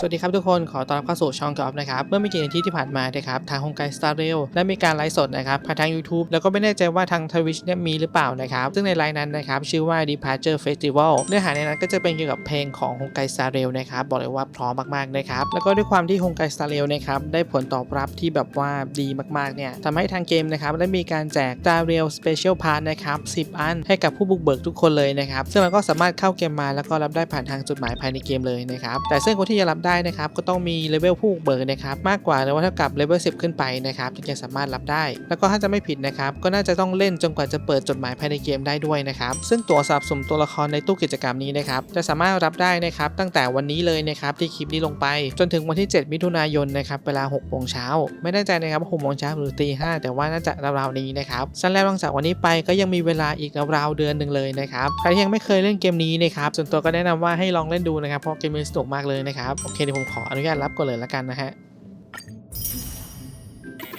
สวัสดีครับทุกคนขอต้อนรับเข้าสู่ช่องกอล์ฟนะครับเมื่อไม่กี่นาทีที่ผ่านมานะครับทางฮงไกสตาร์เรลได้มีการไลฟ์สดนะครับผ่านทาง YouTube แล้วก็ไม่แน่ใจว่าทางทวิชเนี่ยมีหรือเปล่านะครับซึ่งในไลน์นั้นนะครับชื่อว่า Departure Festival เนื้อหาในนั้นก็จะเป็นเกี่ยวกับเพลงของฮงไกสตาร์เรลนะครับบอกเลยว่าพร้อมมากๆนะครับแล้วก็ด้วยความที่ฮงไกสตาร์เรลนะครับได้ผลตอบรับที่แบบว่าดีมากๆเนี่ยทำให้ทางเกมนะครับได้มีการแจก Star Rail Special Pass นะครับ10อันให้กับผู้บุกเบิกทุกคนเลยนะครับซึ่งเราก็สามารถเข้าเกมมาแล้วก็รับได้ผ่านทางจดหมายภายในเกมเลยนะครับแต่ซึ่งคนที่จะรับได้นะครับก็ต้องมีเลเวลผู้เบิกนะครับมากกว่าหรือว่าเท่ากับเลเวล10 ขึ้นไปนะครับถึงจะสามารถรับได้ แล้วก็ถ้าจะไม่ผิดนะครับก็น่าจะต้องเล่นจนกว่าจะเปิดจดหมายภายในเกมได้ด้วยนะครับซึ่งตั๋วสะสมตัวละครในตู้กิจกรรมนี้นะครับจะสามารถรับได้นะครับตั้งแต่วันนี้เลยนะครับที่คลิปนี้ลงไป จนถึงวันที่ 7 มิถุนายนนะครับเวลา6โมงเช้าไม่แน่ใจนะครับว่า6โมงเช้าหรือตีห้าแต่ว่าน่าจะราวๆนี้นะครับสั้นแล้วหลังจากวันนี้ไปก็ยังมีเวลาอีกราวๆเดือนหนึ่งเลยนะครับใครที่ยังไม่เคยเล่นเกมนี้นะครับส่วนตัวก็แนะนำว่าให้ลองเล่นดูนะครับเพราะเกมนี้สนุกมากเลยนะครับโอเคเดี๋ยวผมขออนุญาตรับก่อนเลยละกันนะฮะ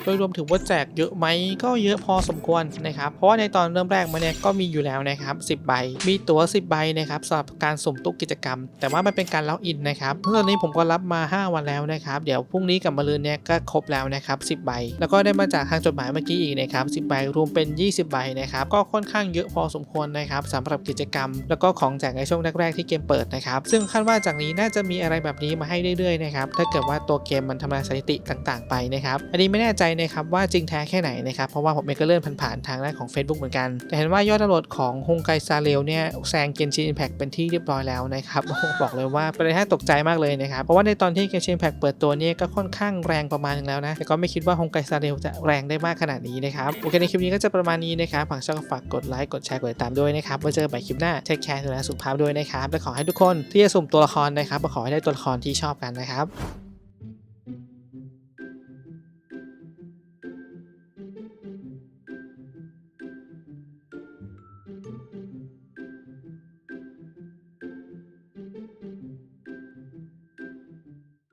ดยรวมถึงว่าแจกเยอะไหมก็เยอะพอสมควรนะครับเพราะว่าในตอนเริ่มแรกมาเนี่ยก็มีอยู่แล้วนะครับ10 ใบ มีตั๋ว 10 ใบนะครับสำหรับการสุ่มตุ๊กกิจกรรม แต่ว่ามันเป็นการล็อกอินนะครับตอนนี้ผมก็รับมา 5 วันแล้วนะครับเดี๋ยวพรุ่งนี้กับมะรืนเนี่ยก็ครบแล้วนะครับ10 ใบ แล้วก็ได้มาจากทางจดหมายเมื่อกี้อีกนะครับ10 ใบรวมเป็น 20 ใบนะครับก็ค่อนข้างเยอะพอสมควรนะครับสำหรับกิจกรรม แล้วก็ของแจกในช่วงแรกๆที่เกมเปิดนะครับซึ่งคาดว่าจากนี้น่าจะมีอะไรแบบนี้มาให้เรื่อยๆนะครับถ้าเกิดว่าตัวเกมมันทำลายสถิติต่าง ๆ ไปนะครับอันนี้ไม่แน่ใจนะครับว่าจริงแท้แค่ไหนนะครับเพราะว่าผมเองก็เลื่อนผ่านๆทางด้านของ Facebook เหมือนกัน แต่เห็นว่ายอดดาวน์โหลดของฮงไกซาเรลเนี่ยแซงเกนชินอิมแพคเป็นที่เรียบร้อยแล้วนะครับบอกเลยว่าเป็นอะไรที่ตกใจมากเลยนะครับเพราะว่าในตอนที่เกนชินอิมแพคเปิดตัวเนี่ยก็ค่อนข้างแรงประมาณนึงแล้วนะแต่ก็ไม่คิดว่าฮงไกซาเรลจะแรงได้มากขนาดนี้นะครับโอเคในคลิปนี้ก็จะประมาณนี้นะครับฝากช่องก็ฝากกดไลค์กดแชร์กดติดตามด้วยนะครับไว้เจอกันใหม่คลิปหน้าเทคแคร์ดูแลสุขภาพด้วยนะครับและขอให้ทุกคนที่จะสุ่มตัวละครนะครับขอให้ได้ตัวละครที่ชอบกันนะครับ